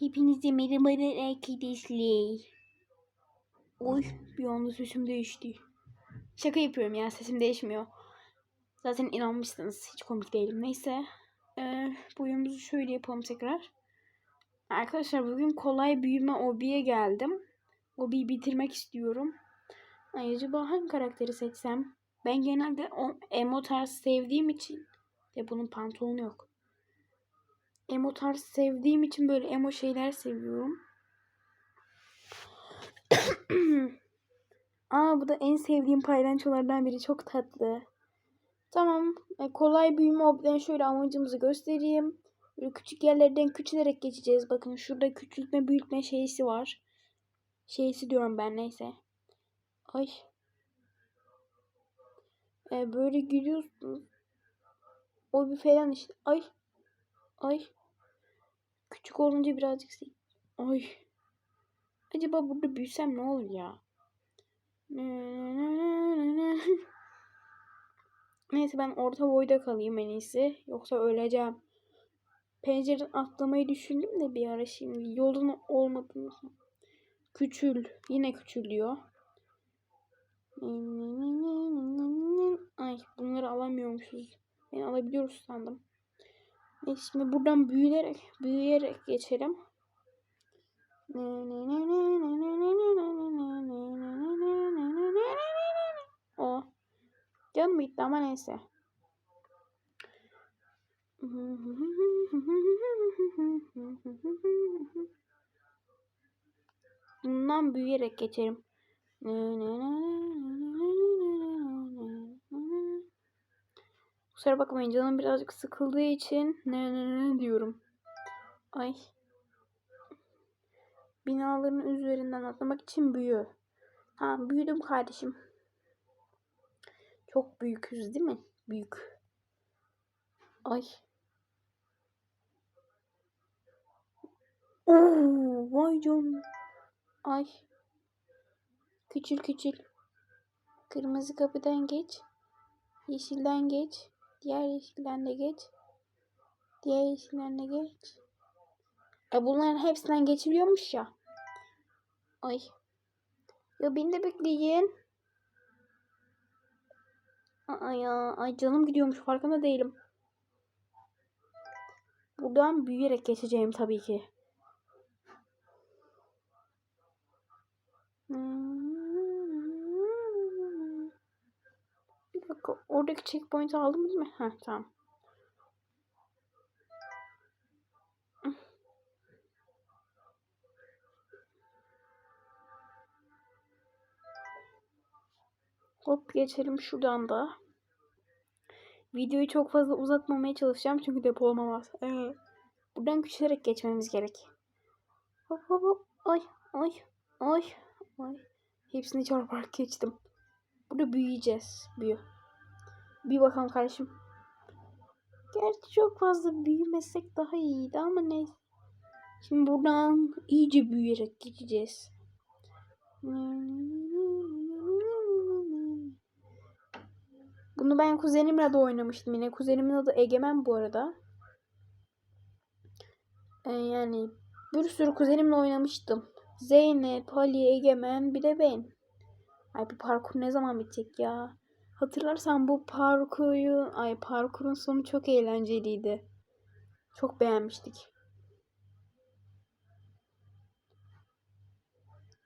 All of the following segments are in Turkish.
Hepinize merhabalar arkadaşlar. Oy bir anda sesim değişti. Şaka yapıyorum ya sesim değişmiyor. Zaten inanmışsınız hiç komik değilim. Neyse. Ee, bu oyunumuzu şöyle yapalım tekrar. Arkadaşlar bugün kolay büyüme obiye geldim. Obiyi bitirmek istiyorum. Ay, acaba hangi karakteri seçsem? Ben genelde o emo tarz sevdiğim için. Ya bunun pantolonu yok. Emo tarz sevdiğim için böyle emo şeyler seviyorum. Aa bu da en sevdiğim paylaşımlardan biri. Çok tatlı. Tamam. e, kolay büyüme obiden şöyle amacımızı göstereyim. Böyle küçük yerlerden küçülerek geçeceğiz. Bakın şurada küçültme büyütme şeysi var. Şeysi diyorum ben neyse. Ay. E, böyle gidiyorsunuz. O bir falan işte. Ay. Ay. Küçük olunca birazcık. Ay. Acaba burada büyüsem ne olur ya? Neyse ben orta boyda kalayım en iyisi. Yoksa öleceğim. Pencereden atlamayı düşündüm de bir ara şimdi. Yolun olmadığını. Küçül. Yine küçülüyor. Ay bunları alamıyormuşuz. Ben alabiliyoruz sandım. Şimdi buradan büyüyerek büyüyerek geçelim. O. Canım gitti ama neyse. Bundan büyüyerek geçerim. Kusura bakmayın canım birazcık sıkıldığı için ne ne ne diyorum. Ay. Binaların üzerinden atlamak için büyü. Ha büyüdüm kardeşim. Çok büyüküz değil mi? Büyük. Ay. Oo, vay canına. Ay. Küçül küçül. Kırmızı kapıdan geç. Yeşilden geç. Diğer de geç. Diğer de geç. E bunların hepsinden geçiliyormuş ya. Ay. Ya beni de bekleyin. Aa ya. Ay canım gidiyormuş farkında değilim. Buradan büyüyerek geçeceğim tabii ki. Bir dakika. Oradaki checkpoint'i aldım değil mi? Heh tamam. Hop geçelim şuradan da. Videoyu çok fazla uzatmamaya çalışacağım çünkü depo olmamaz. Ee, buradan küçülerek geçmemiz gerek. Hop hop hop. Ay ay ay ay. Hepsini çarparak geçtim. Burada büyüyeceğiz. Büyü. Bir bakalım kardeşim. Gerçi çok fazla büyümesek daha iyiydi ama neyse. Şimdi buradan iyice büyüyerek geçeceğiz. Bunu ben kuzenimle de oynamıştım yine. Kuzenimin adı Egemen bu arada. Ee, yani bir sürü kuzenimle oynamıştım. Zeynep, Ali, Egemen bir de ben. Ay bu parkur ne zaman bitecek ya? Hatırlarsan bu parkuru, ay parkurun sonu çok eğlenceliydi. Çok beğenmiştik.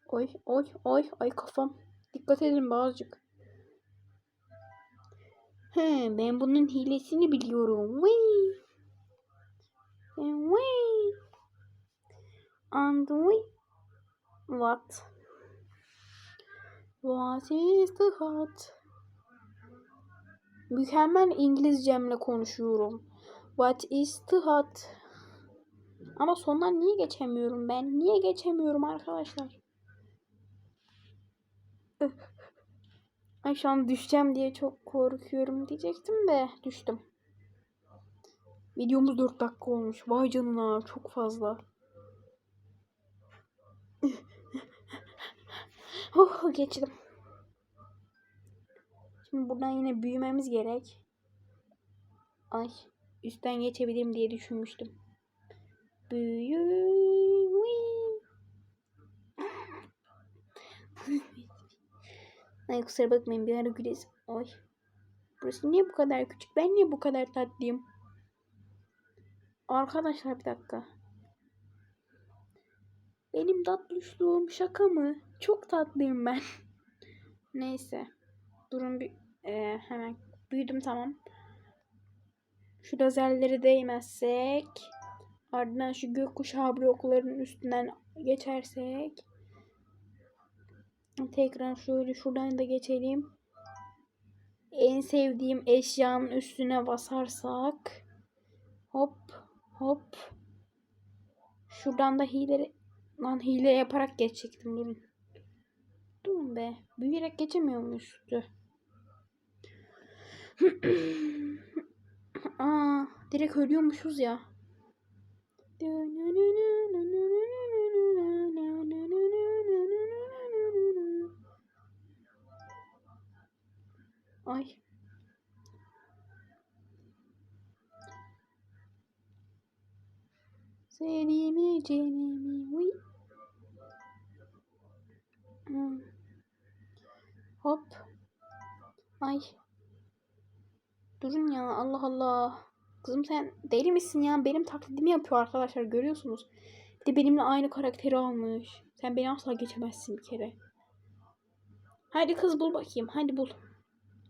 Oy oy oy ay kafam. Dikkat edin birazcık. He, ben bunun hilesini biliyorum. Wee. Wee. And we what? What is the hot? Mükemmel İngilizcemle konuşuyorum. What is the hot? Ama sondan niye geçemiyorum ben? Niye geçemiyorum arkadaşlar? Ay şu an düşeceğim diye çok korkuyorum diyecektim de düştüm. Videomuz 4 dakika olmuş. Vay canına çok fazla. oh geçtim. Şimdi buradan yine büyümemiz gerek. Ay üstten geçebilirim diye düşünmüştüm. Büyü. Ay kusura bakmayın bir ara gülesim. Ay. Burası niye bu kadar küçük? Ben niye bu kadar tatlıyım? Arkadaşlar bir dakika. Benim tatlışlığım şaka mı? Çok tatlıyım ben. Neyse. Durun bir e, hemen büyüdüm tamam. Şu lazerleri değmezsek ardından şu gökkuşağı bloklarının üstünden geçersek tekrar şöyle şuradan da geçelim. En sevdiğim eşyanın üstüne basarsak hop hop şuradan da hile lan hile yaparak geçecektim durun. Durun be. Büyüyerek geçemiyor muyuz? Aa, direkt ölüyormuşuz ya. Ay. Seni mi uy. Hmm. Hop. Ay. Durun ya Allah Allah. Kızım sen deli misin ya? Benim taklidimi yapıyor arkadaşlar görüyorsunuz. Bir de benimle aynı karakteri almış. Sen beni asla geçemezsin bir kere. Hadi kız bul bakayım. Hadi bul.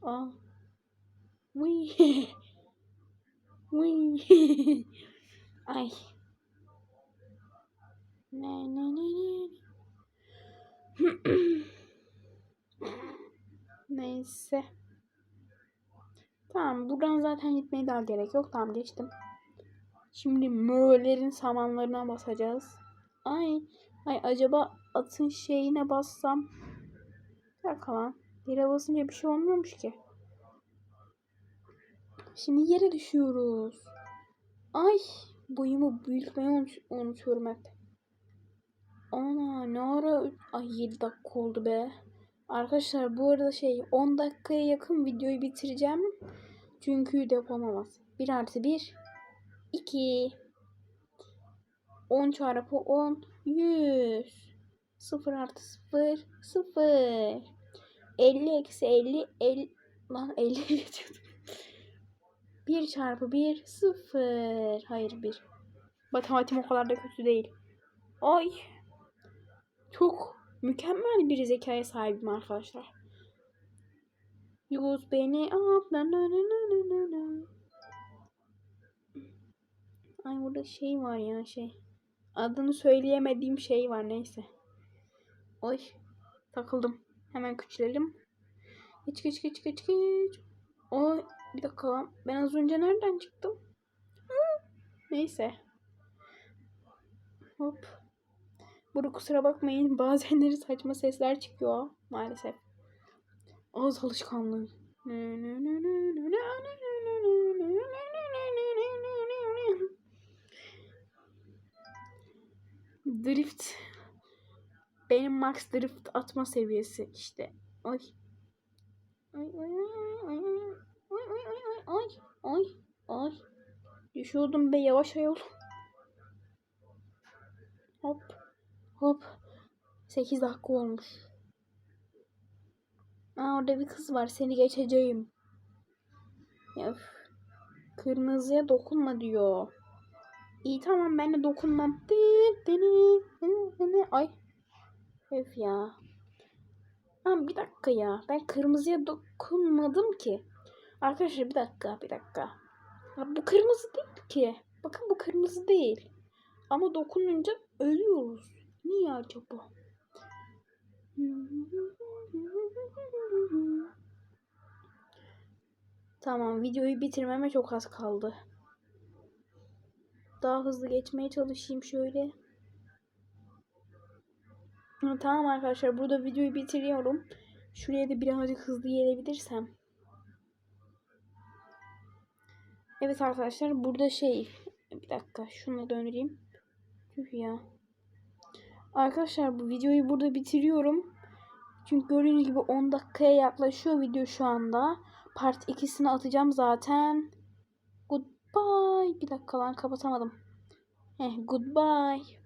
Aa. Uy. Uy. Ay. Ne ne ne ne. Neyse. Tamam buradan zaten gitmeye daha gerek yok. Tamam geçtim. Şimdi möğlerin samanlarına basacağız. Ay. Ay acaba atın şeyine bassam. Bak lan. Yere basınca bir şey olmuyormuş ki. Şimdi yere düşüyoruz. Ay. Boyumu büyütmeyi unut unutuyorum hep. Ana ne ara... Ay 7 dakika oldu be. Arkadaşlar bu arada şey 10 dakikaya yakın videoyu bitireceğim. Çünkü yapamamaz. 1 artı 1 2 10 çarpı 10 100 0 artı 0 0 50 eksi 50 50 lan 50 geçiyordum. 1 çarpı 1 0 hayır 1 matematiğim o kadar da kötü değil. Ay çok mükemmel bir zekaya sahibim arkadaşlar. Yuz beni up. Na, na, na, na, na, na. Ay burada şey var ya şey. Adını söyleyemediğim şey var neyse. Oy takıldım. Hemen küçülelim. Geç geç geç geç geç. Oy bir dakika. Ben az önce nereden çıktım? Neyse. Hop. Burada kusura bakmayın. Bazenleri saçma sesler çıkıyor maalesef. Ağız alışkanlığı. Drift. Benim max drift atma seviyesi işte. Ay. Ay ay ay ay ay ay ay ay ay ay Düşüyordum be yavaş ayol. Hop. Hop. 8 dakika olmuş. Aa, orada bir kız var. Seni geçeceğim. Üf. Kırmızıya dokunma diyor. İyi tamam ben de dokunmam. Ay. Öf ya. Ama bir dakika ya. Ben kırmızıya dokunmadım ki. Arkadaşlar bir dakika bir dakika. Ya bu kırmızı değil ki. Bakın bu kırmızı değil. Ama dokununca ölüyoruz. Niye acaba? Tamam videoyu bitirmeme çok az kaldı. Daha hızlı geçmeye çalışayım şöyle. Tamam arkadaşlar burada videoyu bitiriyorum. Şuraya da birazcık hızlı gelebilirsem. Evet arkadaşlar burada şey bir dakika şunu döndüreyim. Tüh ya. Arkadaşlar bu videoyu burada bitiriyorum. Çünkü gördüğünüz gibi 10 dakikaya yaklaşıyor video şu anda. Part 2'sini atacağım zaten. Goodbye. Bir dakika lan kapatamadım. Heh, goodbye.